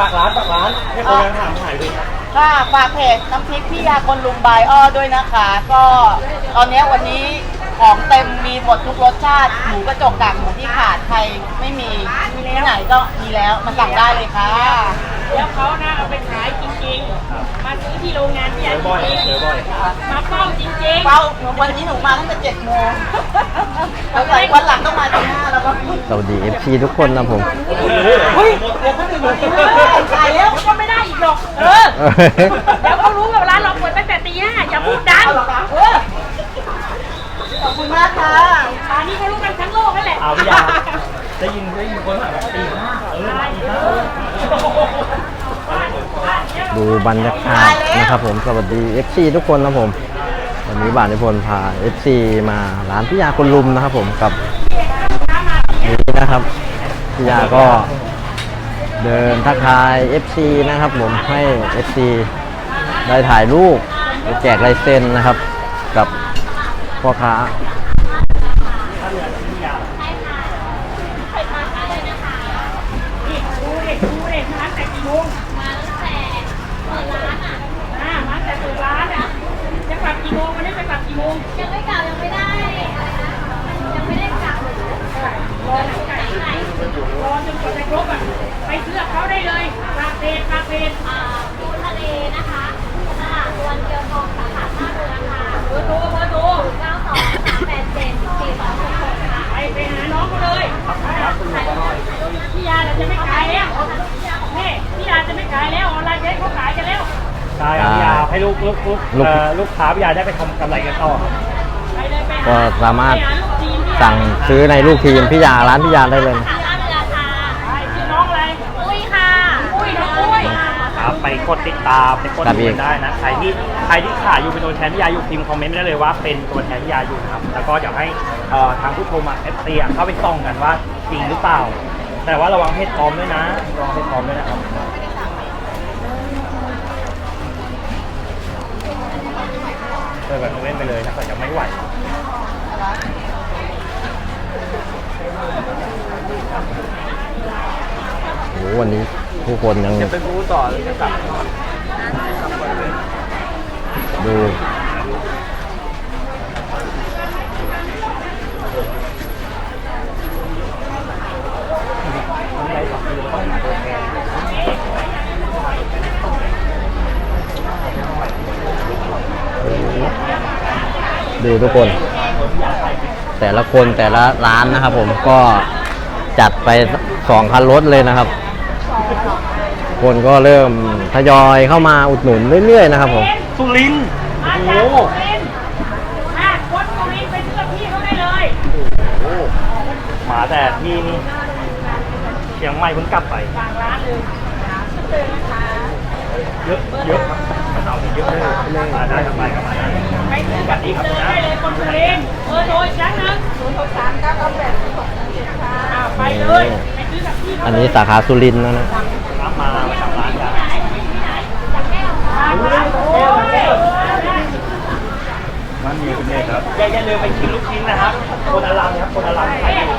ฝากร้านฝากร้านให้คนกำลังถามหายไปครับค่ะฝากเพจน้ำพริกพี่ยาคนลุงบายอ้อด้วยนะคะ ก็ตอนนี้วันนี้ของเต็มมีหมดทุกรสชาติหมูกระจกกากหมูที่ขาดใครไม่มีที่ไหนก็มีแล้วมาสั่งได้เลยค่ะ แล้วเขานะเอาไปขายจริงๆ มาซื้อที่โรงงานที่เจยาอบ่อยจริงเจอบ่อยๆมาเฝ้าจริงเป้าวันนี้หนูมาตั้งแต่เจ็ดโมงแล้วใส่วันหลังต้องมาตีห้าแล้วก็สวัสดี FC ทุกคนนะผมเฮ้ยเดี๋ยวเขาถึงวันนี้ขา หรอก เออ เดี๋ยวเขารู้ว่าร้านเราเปิดตั้งแต่ตีห้าอย่าพูดดังเอาเหรอคะเออขอบคุณมากค่ะป่านนี้เขารู้กันทั้งโลกนั่นแหละเอาพี่ยาได้ยินได้ยินคนถามแบบตีห้าเออตีห้าดูบรรยากาศนะครับผมสวัสดี FC ทุกคนนะผม วันนี้บ่าวนิพนธ์พา FC มาร้านพิยาคนลุมนะครับผมกับนี้นะครับพิยาก็ เดินทักทาย FC นะครับผมให้ FC ได้ถ่ายรูปแจกลายเซ็นนะครับ กับพ่อค้ายังไม่กลับยังไม่ได้ยังไม่ได้กลับ รอจนไก่รอจนกว่าจะครบอะไปซื้อกับเขาได้เลยคาเฟ่คาเฟ่อ่าปูทะเลนะคะตลาดตัวนเกียวทองสาขาท่าเรือค่ะเบอร์โทรเบอร์โทรเก้าสองสามแปดเจ็ดสี่สองหกหกค่ะไปไปหาน้องเขาเลยพี่ยาเราจะไม่ขายแล้วนี่พี่ยาจะไม่ขายแล้วออนไลน์จะให้เขาขายกันแล้วใช่ครับพี่ยาให้ลูกลูกลูกลูก เอ่อลูกค้าพี่ยาได้ไปทำกำไรกันต่อครับไปเลยไปหก็สามารถไปหลูกทีมพี่ยาสั่งซื้อในลูกทีมพิยาร้านพิยาได้เลยน กดติดตามไปกดดูกันได้นะใครที่ใครที่ขายอยู่เป็นตัวแทนพี่ยาอยู่พิมพ์คอมเมนต์ได้เลยว่าเป็นตัวแทนพี่ยาอยู่นะครับแล้วก็อยากให้เอ่อทางผู้ชมอะเอฟซีเข้าไปส่องกันว่าจริงหรือเปล่า แต่ว่าระวังเพศปลอมด้วยนะระวังเพศปลอมด้วยนะครับเปิดแบบเล่นไปเลยนะแต่จะไม่ไหวโอ้โหวันนี้ ผู้คนยังจะเป็นผู้ต่อหรือจะกลับดูดูทุกคน แต่ละคนแต่ละร้านนะครับผมก็จัดไปสองคันรถเลยนะครับ คนก็เริ่มทยอยเข้ามาอุดหนุนเรื่อยๆนะครับผมสุรินทร์มาโอ้จากโหสุรินทร์อะคนสุรินทร์ไปซื้อกับพี่เขาได้เลยโอ้โหมาแต่ที่นี่เชียงใหม่เพิ่งกลับไป ฝากร้านเลยเยอะเยอะครับกระเป๋านี่เยอะเลยมาได้ครับไปครับมาได้ไปซื้อกับพี่เขาได้เลยคนสุรินทร์เบอร์โทรอีกครั้งหนึงศูนย์หกสามเก้าเก้าแปดสองเจ็ดค่ะอะไปเลยไปซื้อกับพี่เขาอันเลยนี้สาขาสุรินทร์นะนะรับมามาทำร้านกันมาร้านโอ้ยมันมีคุณเอกครับอย่าอย่าลืมไปกินลูกชิ้นนะครับ คนอลังครับคนอลังขายอยู่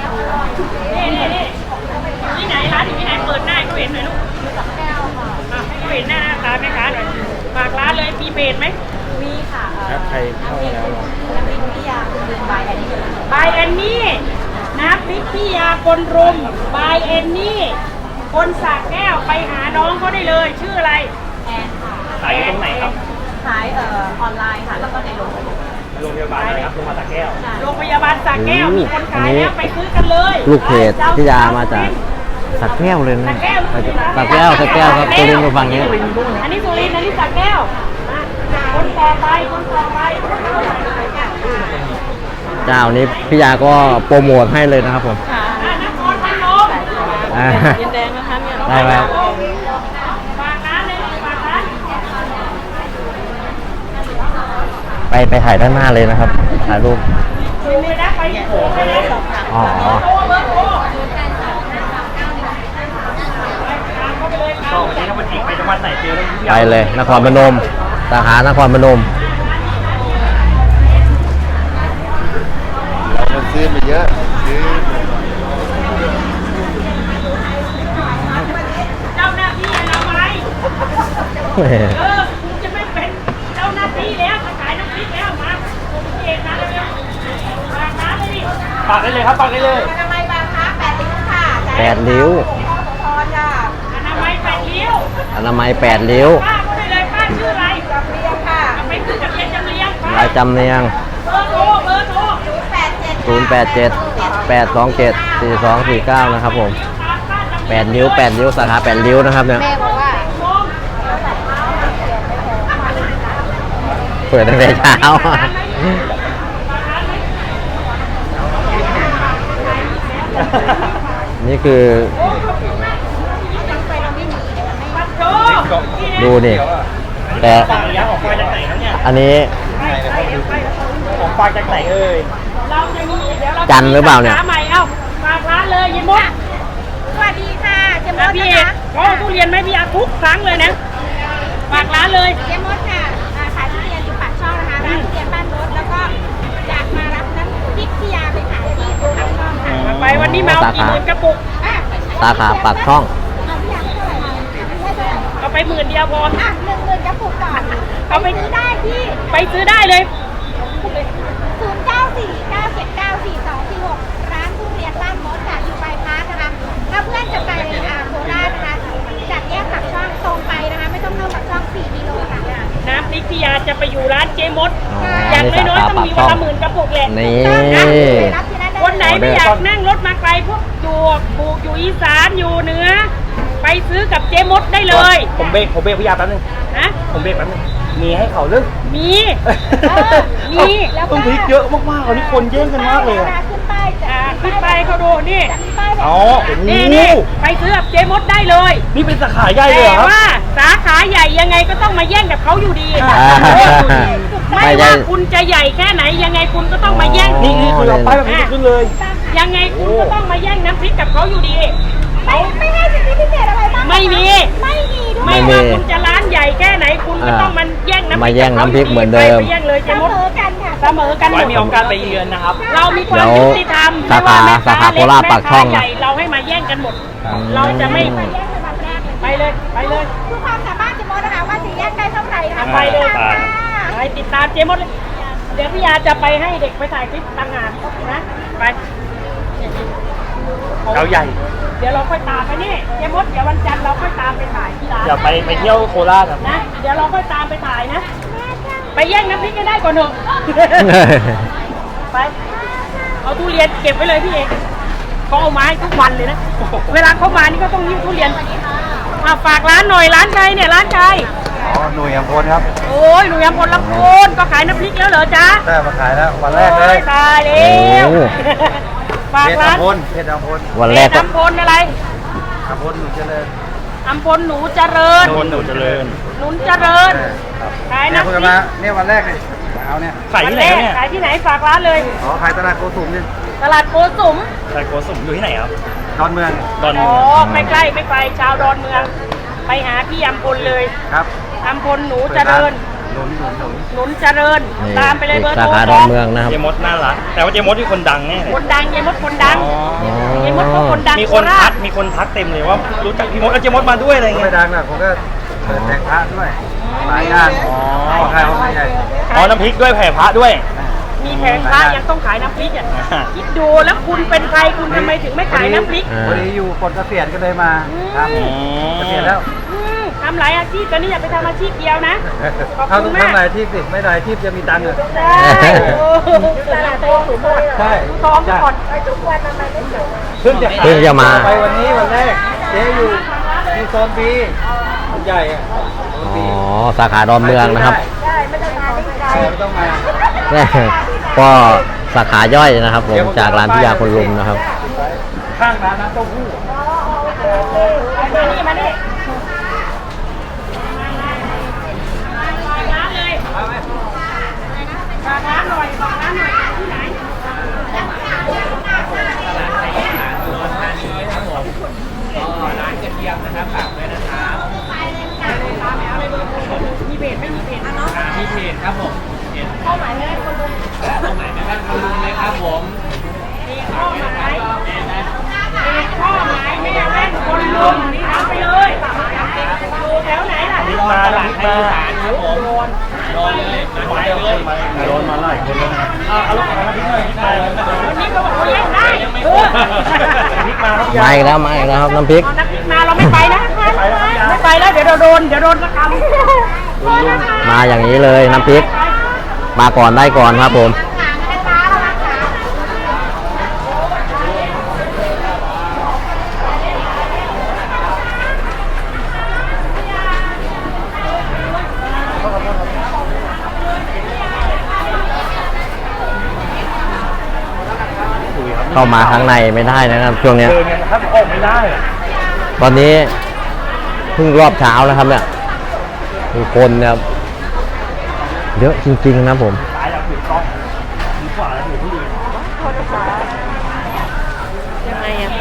นี่นี่นี่ที่ไหนร้านอยู่ที่ไหนเปิดหน้าให้เขาเห็นหน่อยลูกอะให้เขาเห็นหน้าหน้าตาแม่ค้าหน่อยฝากร้านเลยมีเพจไหมมีค่ะเอ่อครับใครเข้ามาแล้วน้ำพริกพิยาคุณลุงบายอันนี้เลยบายแอนนี่น้ำพริกพี่ยาคนรุมบายแอนนี่ คนสากแก้วไปหาน้องเขาได้เลย ชื่ออะไร แอนค่ะขายอยู่ตรงไหนครับขายเอ่อออนไลน์ค่ะ แล้วก็ในโรงพยาบาลโรงพยาบาลอะไรครับโรงพยาบาลตะแก้วโรงพยาบาลสากแก้วอืมมีคนขายอันนี้แล้วไปซื้อกันเลยลูกเพจพิยามาจากสักแก้วเลยนะสักแก้วสักแก้วครับสุรินทร์อยู่ฝั่งนี้อันนี้สุรินทร์อันนี้สากแก้วมาคนต่อไปคนต่อไปเจ้านี้พี่ยาก็โปรโมทให้เลยนะครับผมอ่านครพนมอ่ายินแดงนะคะเนี่ย ได้ไหมครับฝากร้านเลยฝากร้านไปไปถ่ายด้านหน้าเลยนะครับ ถ่ายรูปไปนะไปโผล่ไปนะอ๋อโทรเบอร์โทรก็วันนี้ถ้าวันอีกไปเลยนครพนมสาขานครพนมเรามันซื้อมาเยอะซื้อ เจ้าหน้าที่เรา แหมเออคุณจะไม่เป็นเจ้าหน้าที่แล้วจะขายน้ำพริกแล้วมาผมเองนะเร็วๆมาค้าเลยดิฝากได้เลยครับฝากได้เลยทำไมบางคะแปดลิ้วค่ะแปดริ้วพรจ้าอนามัยแปดเลี้ยวอนามัยแปดริ้วป้าก็ได้เลยป้าชื่ออะไรจำเรียงค่ะเอาไปซื้อกับเรียนจำเรียงป้าลายจำเนียง เบอร์โทรเบอร์โทรแปดเจ็ด087 827 4249 นะครับผม8นิ้ว 8 นิ้ว สาขา 8 นิ้วนะครับเนี่ย แม่บอกว่า เปิดตั้งแต่เช้า นี่คือปัดโทรดูนี่แต่ฝากระยะออกมาจากไหนครับเนี่ยอันนี้ของฝากจากไหนเอ่ยเราจะมีเดี๋ยวเราจันทร์หรือเปล่าเนี่ยสขใหม่เอ้าฝากร้านเลยยิมมดสวัสดีค่ะเจมนะดพี่นะคะเขาเอาทุเรียนไหมพี่อาทุกครั้งเลยนะฝากร้านเลยเจมด ร้านทุเรียนบ้านรถแล้วก็อยากมารับน้ำพริกพิยาไปขายที่ปากช่องค่ะมาไปวันนี้มาเอากี่หมื่นกระปุก อะสาขาปากช่อง เอาพิยาเท่าไหร่ไม่ใช่เท่าไหร่เอาไปหมื่นเดียวพอ อะหนึ่งหมื่นกระปุกก่อนเอาไป ซื้อได้ที่ไปซื้อได้เลย ศูนย์เก้าสี่เก้าเจ็ดเก้าสี่สองสี่หกร้านทุเรียนบ้านมดค่ะอยู่ปลายพาร์คนะคะถ้าเพื่อนจะไปอ่าโคราชนะคะจากแยกปากช่องตรงไปนะคะ ไม่ต้องเข้าปากช่องสี่กิโลค่ะ น้ำพริกพิยาจะไปอยู่ร้านเจมดอ๋ออย่างนี่น้อยสาๆต้องขามีปากวันช่องละหมื่นกระปุกแหละนี่ไปรับที่นั่นได้คนไหนออเดอร์ไม่อยากนั่งรถมาไกลพวกอยู่ปลูกอยู่อีสานอยู่เหนือ ไปซื้อกับเจมดได้เลย ผมเบรกผมเบรกพี่ยาแป๊บนึงนะผมเบรกแป๊บนึงมีให้เขาเรื่องมีเออมีแล้วต้องพริกเยอะมากๆวันนี้คนแย่งกันมากเลยอะขึ้นป้ายจะอ่าขึ้นไปเขาดูนี่ จะมีป้ายแบบอ๋อโอ้โหนี่นี่ไปซื้อกับเจมดได้เลย นี่เป็นสาขาใหญ่เลยเหรแต่อครับ ว่าสาขาใหญ่ยังไงก็ต้องมาแย่งกับเขาอยู่ดี อ่าไม่ไม่ได้ ว่าคุณจะใหญ่แค่ไหนยังไงคุณก็ต้องมาแย่งนี่นี่คือเราป้ายแบบนี้ขึ้นเลย ยังไงคุณก็ต้องมาแย่งน้ำพริกกับเขาอยู่ดี ไม่ไม่ให้สิทธิพิเศษอะไรบ้างไม่มี ไม่มีด้วยไม่ว่าคุณจะร้านใหญ่แค่ไหนคุณก็ต้องมันแย่งน้ำพริกมาแย่งน้ำพริกเหมือนเดิม ไปแย่งเลยเจเสมมดอกันค่ะเสมอกันหไว้มดมีโอกาสไปเยือนนะครับ เรามีความเดี๋ยวยุติธรรมสาขาไม่ว่แม่สาขาเล็โคราชปากช่องแม่ค้ใหญ่เราให้มาแย่งกันหมดอืมเราจะไม่ไปแยกเป็นวันแรกเลยไปเลยไปเลย คือความสามารถจะมดนะคะว่าจะแยกได้เท่าไหร่นะคะไปเลยตามไปมาไปติดตามเจมดเลยเดี๋ยวพี่ยาจะไปให้เด็กไปถ่ายคลิปต่างหากนะไป เขาใหญ่ เดี๋ยวเราค่อยตามไปนี่เจมดเดี๋ยววันจันทร์เราค่อยตามไปถ่ายที่ร้านเดี๋ยวไปไปเที่ยวโคราชครับ นะเดี๋ยวเราค่อยตามไปถ่ายนะ ไปแย่งน้ำพริกกันได้ก่อนเถอะ ไป เอาทุเรียนเก็บไว้เลยพี่เอกเขาเอาไมาให้ทุกวันเลยนะ เวลาเขามานี่ก็ต้องยิ้มทุเรียนมาฝากร้านหน่อยร้านใครเนี่ยร้านใครอ๋อหน่วยอัมพลครับโอ้ยหนูยำพลลำพูนก็ขายน้ำพริกแล้วเหรอจ๊ะ ได้มาขายแล้ววันแรกเลยโอ้ตายแล้ว โอ้ ฝากเพชรร้านอัมพลเพชรอัมพลวันแรกเดชอัมพลอะไรอัมพลหนุนเจริญอัมพลหนูเจริญ คนหนูเจริญหนุนเจริญ ครับขายเนี่ยน้ำพเพิ่งริกมาเนี่ยวันแรกเลยมาเอาเนี่ยขายที่ไหนครับเนี่ยขายที่ไหนฝากร้านเลยอ๋อขายตลาดโกสุมเนี่ยตลาดโกสุมขายโกสุมอยู่ที่ไหนครับดอนเมืองดอนอ๋เมือองไม่ใกล้ไม่ไกลชาวดอนเมือง ไปหาพี่อัมพลเลยครับอัมพลหนูเจริญ หนุนหนุนหนุนหนุนเจริญ นี่ตามไปเลยเบอร์สาโทรขาดอนเมืองนะครับ เจมดน่ารัก แต่ว่าเจมดที่คนดังแน่เลยคนดังเยมดคนดังอ๋อ เยมดเขาคนดังมีคนโราทัชกมีคนทักเต็มเลยว่ารู้จักพี่มดแล้วเจมดมาด้วยอะไรก็เงี้ไม่ยดังนะผมก็เปิดแทงพระด้วยหลายงานอ๋อขอขายของใหญ่ อ๋อ น้ำพริกด้วยแผ่พระด้วย มีแผงค้ายังต้องขายน้ำพริกอะอ่า คิดดูแล้วคุณเป็นใครคุณทำไมถึงไม่ขายน้ำพริก อ่าพอดีอยู่กดเกษียณก็เลยมาครับอืม เกษียณแล้วอืมทำหลายอาชีพตอนนี้อย่าไปทำอาชีพเดียวนะขอบเขาคุต้อณงมากทำหลายที่สิไม่หลายที่จะมีตังค์อะใช่โอ้ตลาดโตสูงหมดใช่ ดูท้องก่อนไปทุกวันทำไมไม่จบเพิ่งจะเพิ่งจะมา ไปวันนี้วันแรกเจ๊อยู่อยู่โซนบีใหญ่อะโซนอ๋บีอสาขาดอนเมืองนะครับได้ไม่ต้องมาได้ไกลใช่ไม่ต้องมาแม่ก็สาขาย่อยนะครับ ผมจากร้านพิยาคนลุมนะครับ ข้างร้านน้ำเต้าหู้ มานี่มานี่ฝากร้านเลยฝากร้านหน่อยฝากร้านหน่อยที่ไหน มีเพจไม่มีเพจนะเนาะ มีเพจครับผมเพจเข้าหมายไม่ได้คนดูตรงไหนไม่ได้คุณลุงเลยครับผมมีข้อหมายมีข้อหมายไม่ได้แม่นคนลุมนี่ทำไปเลยอยู่แถวไหนล่ะนี่มาตลาดน้ำพริกไทยมาอีสานครับผมโดนเลยไปเลยโดนมาหลายคนแล้วนะอะเอาลูกค้าน้ำพริกหน่อยน้ำพริกมาวันนี้ก็บอกว่าเล่นได้เออน้ำพริกมาครับพี่มาายอีกแล้วมาอีกแล้วครับน้ำพริกเอาน้ำพริกมาเราไม่ไปนะไม่ไปแล้วเดี๋ยวเราโดนเดี๋ยวโดนประกัน มาอย่างนี้เลยน้ำพริก มาก่อนได้ก่อนครับผม เข้ามาข้างในไม่ได้นะครับช่วงเนี้ยเดินเนี่ยถ้าออกไม่ได้อะตอนนี้เพิ่งรอบเช้าแล้วครับเนี่ย มีคนเนี่ยครับ เยอะจริงๆนะผมซ้ายเราถือกล้องถือขวาเราถือที่ดียังไงอะ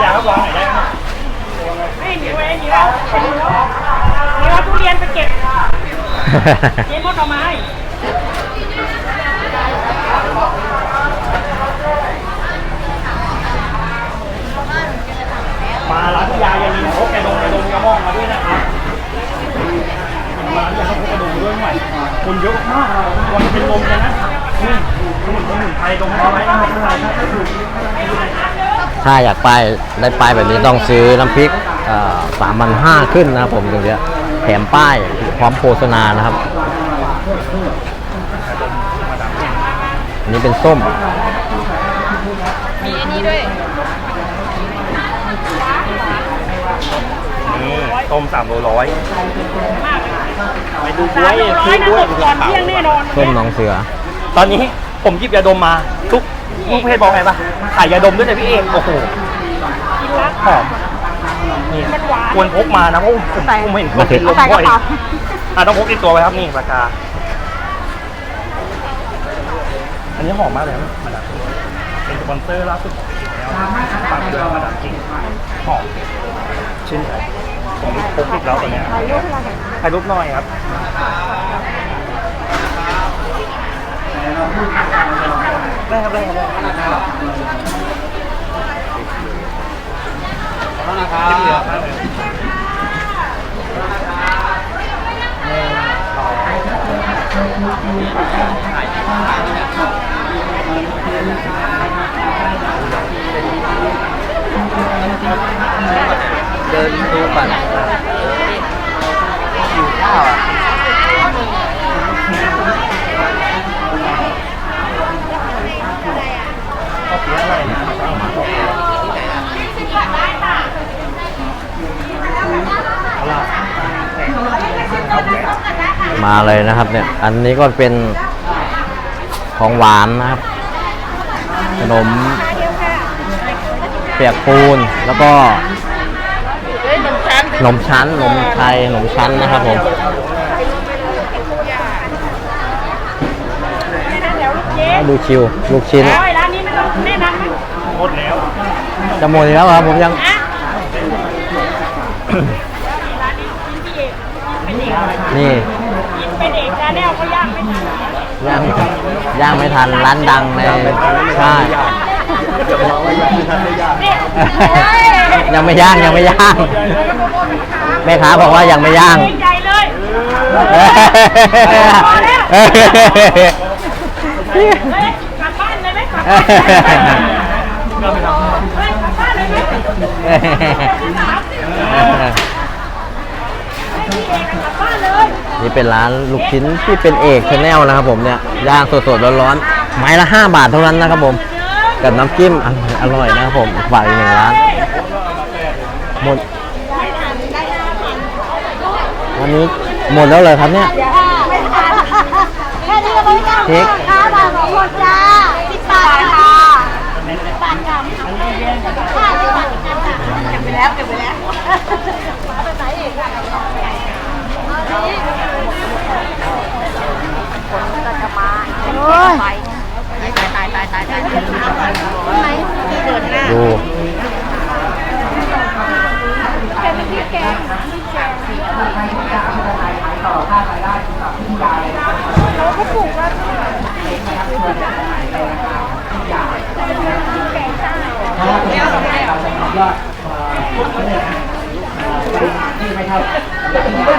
อยากให้วางไหนได้ไหมไม่หนีไว้หนีแล้วหนีแล้วทุเรียนไปเก็บ เจ๊มดเอาไม้มาร้านพี่ยายาลินพกแกดงแกดงกระม่องมาด้วยนะครับมาร้านยาพกกระดงด้วยใหม่คนเยอะมากวันเป็นลมเลยนะนี่สมุนสมุนไพรตรงนี้ไว้นะครับข้างในครับถ้าอยากไปได้ไปแบบนี้ต้องซื้อน้ำพริกสามพันห้าขึ้นนะครับผมตรงเนี้ย แถมป้ายพร้อมโฆษณานะครับอันนี้เป็นส้มนี่ต้มสามโลร้อยไปดูกสาล้วยมร้อซื้ยอนะกล้วยหมดก่อนเที่ยงแน่นอนส้มน้องเสือ ตอนนี้ผมหยิบยาดมมา ทุกลูกเพจบอกไงปะขายยาดมด้วยนะพี่เอกโอ้โหกินละหอมนี่มันหวาน ควรพกมานะเพราะผมผมเห็นคนเป็นลมบ่อยอะต้องพกติดตัวไว้ครับนี่ปากกา อันนี้หอมมากเลยนะมาดามเป็นสปอนเซอร์ล่าสุดของปีแล้วฝากด้วยมาดามจริงหอมชื่นใจผมพกติดแล้วตัวเนี้ยถ่ายรูปหน่อยครับได้ครับได้ครับ ได้ครับขอโทษนะครับเดินดูบัตรหิวข้าวอะก็เพี้ยอะไรนะเอาล่ะ มาเลยนะครับเนี่ย อันนี้ก็เป็นของหวานนะครับ ขนมเปียกปูนแล้วก็ขนมชั้นขนมไทยขนมชั้นนะครับผมเจ๊ดูคิวลูกชิ้นร้อยร้านนี้ไม่ต้องแนะนำไหมหมดแล้ว จะหมดอีกแล้วเหรอผมยังอะร้านนี้กินพี่ เป็นเอกนี่กินเป็นเอกชาแนลก็ย่างไม่ทันย่างย่างไม่ทันร้านดังในใช่นี่ยังไม่ย่างยังไม่ย่างแม่ค้าบอกว่ายังไม่ย่างใจเลยกลับบ้านเลยไหมกลับบ้านเลยไหมเฮ้ยกลับบ้านเลยไหมกลับบ้านเลย นี่เป็นร้านลูกชิ้นที่เป็นเอกชาแนลนะครับผมเนี่ยย่างสดๆร้อนๆไม้ละ 5 บาทเท่านั้นนะครับผม กับน้ำจิ้มออร่อยนะครับผมฝากอีกหนึ่งร้านหมดวันนี้หมดแล้วเลยครับเนี่ยไม่ทันแค่นี้ก็ไม่ได้เค้กค่าบาทของคนจ้าสิบบาทค่ะสิบบาทค่ะค่าสิบบาทกันค่ะเก็บไปแล้วเก็บไปแล้ว ยตายตายตายตายตายตายเดินหน้าดู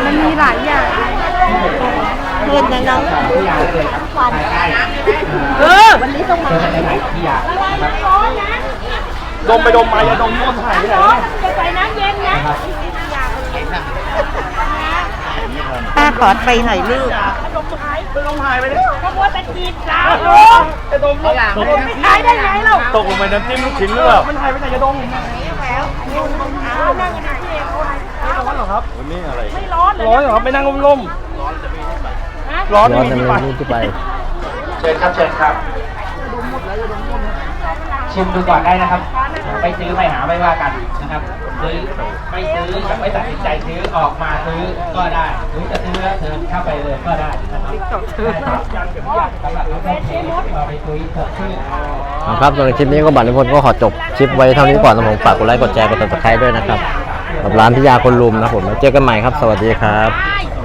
มันมีหลายอย่าง เงินนะน้องควันเออวันนี้ต้องมาดมไปดมมาอย่าดมม่วงหายไปไหนจะใส่น้ำเย็นนะป้าขอไปหน่อยลูกไปดมหายไปเลยขโมยตะกีบสาวจะดมลูกไม่ขายได้ไงเราตกลงไปน้ำจิ้มลูกชิ้นหรือเปล่ามันหายไปไหนจะดมไม่ร้อนเลยร้อนเหรอครับไปนั่งร่มๆ ร้อนร้อนไม่จะมีมีที่ไปรูปที่ไป เชิญครับเชิญครับ ชิมดูก่อนได้นะครับไปซื้อไปหาไม่ว่ากันนะครับซื้อไม่ซื้อกับไม่ตัดสินใจซื้อออกมาซื้อก็ได้ หรือจะซื้อแล้วเชิญเข้าไปเลยก็ได้นะครับได้ครับสำหรับเราไปซื้อเราไปคุยเถอะชื่อเอาครับสำหรับคลิปนี้ก็บัตรนิพนธ์ก็ขอจบคลิปไว้เท่านี้ก่อนนะผมฝากกดไลค์กดแชร์กดติดตามด้วยนะครับกับร้านพิยาคนลุมนะผมแล้วเจอกันใหม่ครับ สวัสดีครับ ได้